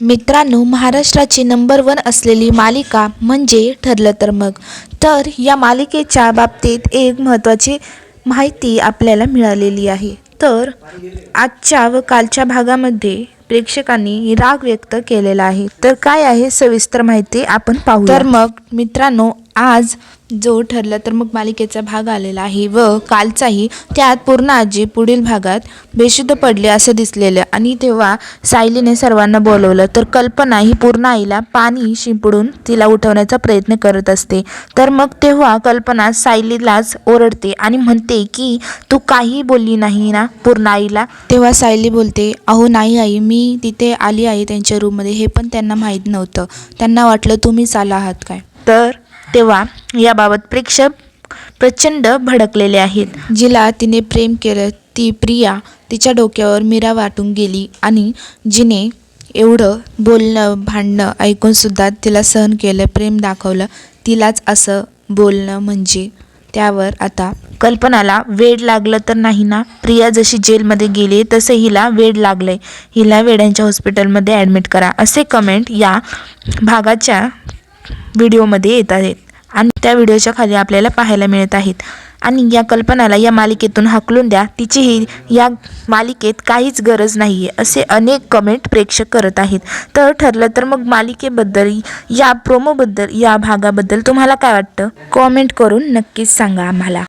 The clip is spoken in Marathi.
मित्रांनो महाराष्ट्राची नंबर वन असलेली मालिका म्हणजे ठरलं तर मग. तर या मालिकेच्या बाबतीत एक महत्त्वाची माहिती आपल्याला मिळालेली आहे. तर आजच्या व कालच्या भागामध्ये प्रेक्षकांनी राग व्यक्त केलेला आहे. तर काय आहे सविस्तर माहिती आपण पाहू तर मग मित्रांनो आज जो ठरलं तर मग मालिकेचा भाग आलेला आहे व कालचाही त्यात पूर्ण आजी पुढील भागात बेशुद्ध पडले असं दिसलेलं. आणि तेव्हा सायलीने सर्वांना बोलवलं तर कल्पना ही पूर्ण आईला पाणी शिंपडून तिला उठवण्याचा प्रयत्न करत असते. तर मग तेव्हा कल्पना सायलीलाच ओरडते आणि म्हणते की तू काही बोलली नाही ना पूर्ण आईला? तेव्हा सायली बोलते अहो नाही आई मी तिथे आली आहे त्यांच्या रूममध्ये हे पण त्यांना माहीत नव्हतं. त्यांना वाटलं तुम्हीच आला आहात काय? तर तेव्हा याबाबत प्रेक्षक प्रचंड भडकलेले आहेत. जिला तिने प्रेम केलं ती प्रिया तिच्या डोक्यावर मिरा वाटून गेली आणि जिने एवढं बोलणं भांडणं ऐकूनसुद्धा तिला सहन केलं प्रेम दाखवलं. तिलाच असं बोलणं म्हणजे त्यावर आता कल्पनाला वेड लागलं तर नाही ना? प्रिया जशी जेलमध्ये गेली तसं हिला वेड लागलंय. हिला वेड्यांच्या हॉस्पिटलमध्ये ॲडमिट करा असे कमेंट या भागाच्या व्हिडिओमध्ये येत आहेत. आणि त्या व्हिडिओच्या खाली आपल्याला पाहायला मिळत आहेत. आणि या कल्पनाला या मालिकेतून हाकलून द्या तिचीही या मालिकेत काहीच गरज नाही आहे असे अनेक कमेंट प्रेक्षक करत आहेत. तर ठरलं तर मग मालिकेबद्दल या प्रोमोबद्दल या भागाबद्दल तुम्हाला काय वाटतं? कॉमेंट करून नक्कीच सांगा आम्हाला.